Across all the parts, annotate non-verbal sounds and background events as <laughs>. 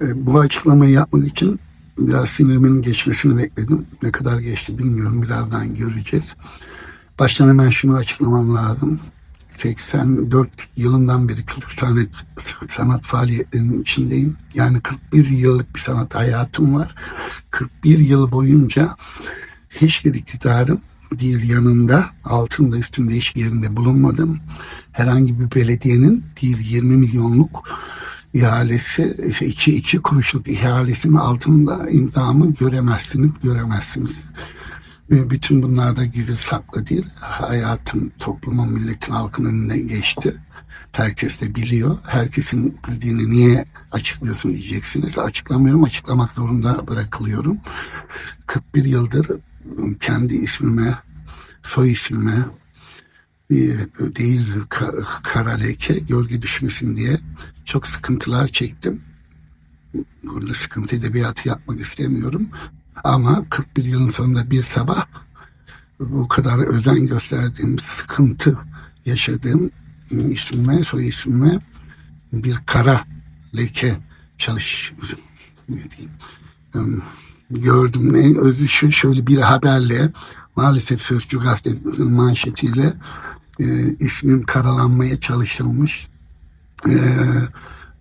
E, bu açıklamayı yapmak için biraz sinirimin geçmesini bekledim. Ne kadar geçti bilmiyorum. Birazdan göreceğiz. Baştan hemen şunu açıklamam lazım. 84 yılından beri kültür sanat, sanat faaliyetlerinin içindeyim. Yani 41 yıllık bir sanat hayatım var. 41 yıl boyunca hiçbir iktidarın değil yanında, altında, üstünde hiçbir yerinde bulunmadım. Herhangi bir belediyenin değil 20 milyonluk ihalesi, işte iki, iki kuruşluk ihalesinin altında imzamı göremezsiniz, göremezsiniz. Bütün bunlar da gizli saklı değil. Hayatım toplumun, milletin, halkın önünden geçti. Herkes de biliyor. Herkesin bildiğini niye açıklıyorsun diyeceksiniz. Açıklamıyorum, açıklamak zorunda bırakılıyorum. 41 yıldır kendi ismime, soy ismime değil ka- kara leke, gölge düşmesin diye çok sıkıntılar çektim. Burada sıkıntı edebiyatı yapmak istemiyorum. Ama 41 yılın sonunda bir sabah bu kadar özen gösterdiğim, sıkıntı yaşadığım ismime, soy ismime bir kara leke çalış ne diyeyim, em, gördüm. En özü şu şöyle bir haberle maalesef Sözcü gazetesinin manşetiyle e, ismim karalanmaya çalışılmış. E,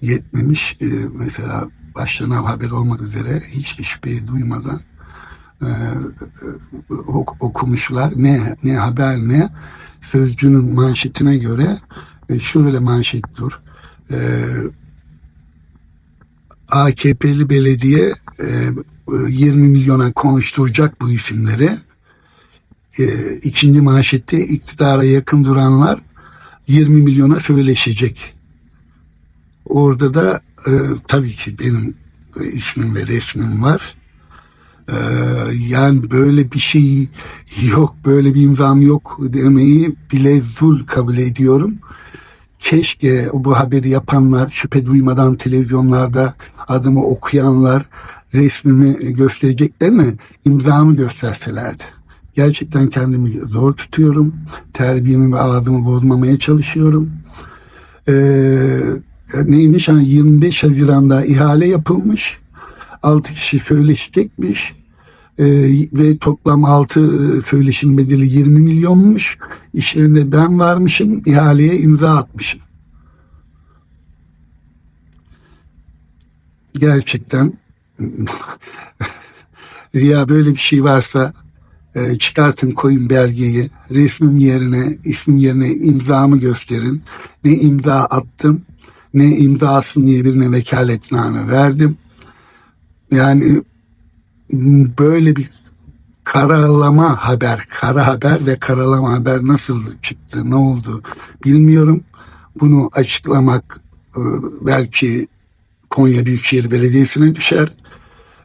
yetmemiş. E, mesela baştan haber olmak üzere hiç şüphe duymadan e, e, ok- okumuşlar. Ne ne haber ne sözcünün manşetine göre e, şöyle manşet dur. E, AKP'li belediye e, 20 milyona konuşturacak bu isimleri. E, ikinci manşette iktidara yakın duranlar 20 milyona söyleşecek. Orada da e, tabii ki benim ismim ve resmim var. E, yani böyle bir şey yok, böyle bir imzam yok demeyi bile zul kabul ediyorum. Keşke bu haberi yapanlar, şüphe duymadan televizyonlarda adımı okuyanlar resmimi göstereceklerine imzamı gösterselerdi. Gerçekten kendimi zor tutuyorum. Terbiyemi ve adımı bozmamaya çalışıyorum. Ee, neymiş? Hani 25 Haziran'da ihale yapılmış. 6 kişi söyleşecekmiş. Ee, ve toplam 6 söyleşin bedeli 20 milyonmuş. İşlerinde ben varmışım. ihaleye imza atmışım. Gerçekten <laughs> ya böyle bir şey varsa e, çıkartın koyun belgeyi resmim yerine ismim yerine imzamı gösterin. Ne imza attım ne imzasın diye birine vekaletname verdim. Yani böyle bir karalama haber kara haber ve karalama haber nasıl çıktı ne oldu bilmiyorum. Bunu açıklamak e, belki Konya Büyükşehir Belediyesi'ne düşer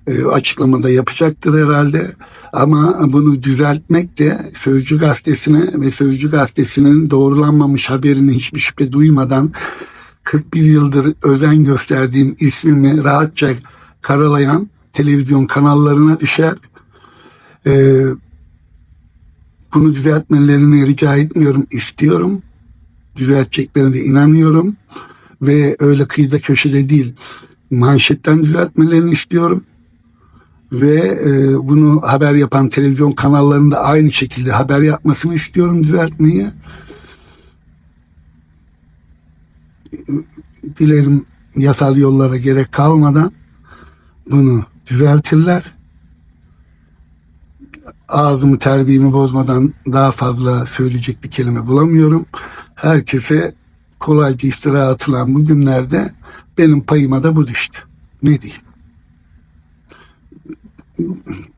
e, açıklamada yapacaktır herhalde. Ama bunu düzeltmek de Sözcü Gazetesi'ne ve Sözcü Gazetesi'nin doğrulanmamış haberini hiçbir şüphe duymadan 41 yıldır özen gösterdiğim ismimi rahatça karalayan televizyon kanallarına düşer. E, bunu düzeltmelerini rica etmiyorum, istiyorum. Düzelteceklerine de inanıyorum. Ve öyle kıyıda köşede değil, manşetten düzeltmelerini istiyorum ve e, bunu haber yapan televizyon kanallarında aynı şekilde haber yapmasını istiyorum düzeltmeyi. Dilerim yasal yollara gerek kalmadan bunu düzeltirler. Ağzımı terbiyemi bozmadan daha fazla söyleyecek bir kelime bulamıyorum. Herkese kolayca iftira atılan bu günlerde benim payıma da bu düştü. Ne diyeyim?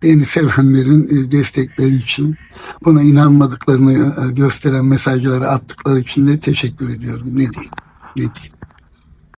Beni sevenlerin e, destekleri için, buna inanmadıklarını e, gösteren mesajları attıkları için de teşekkür ediyorum. Ne diyeyim? Ne diyeyim?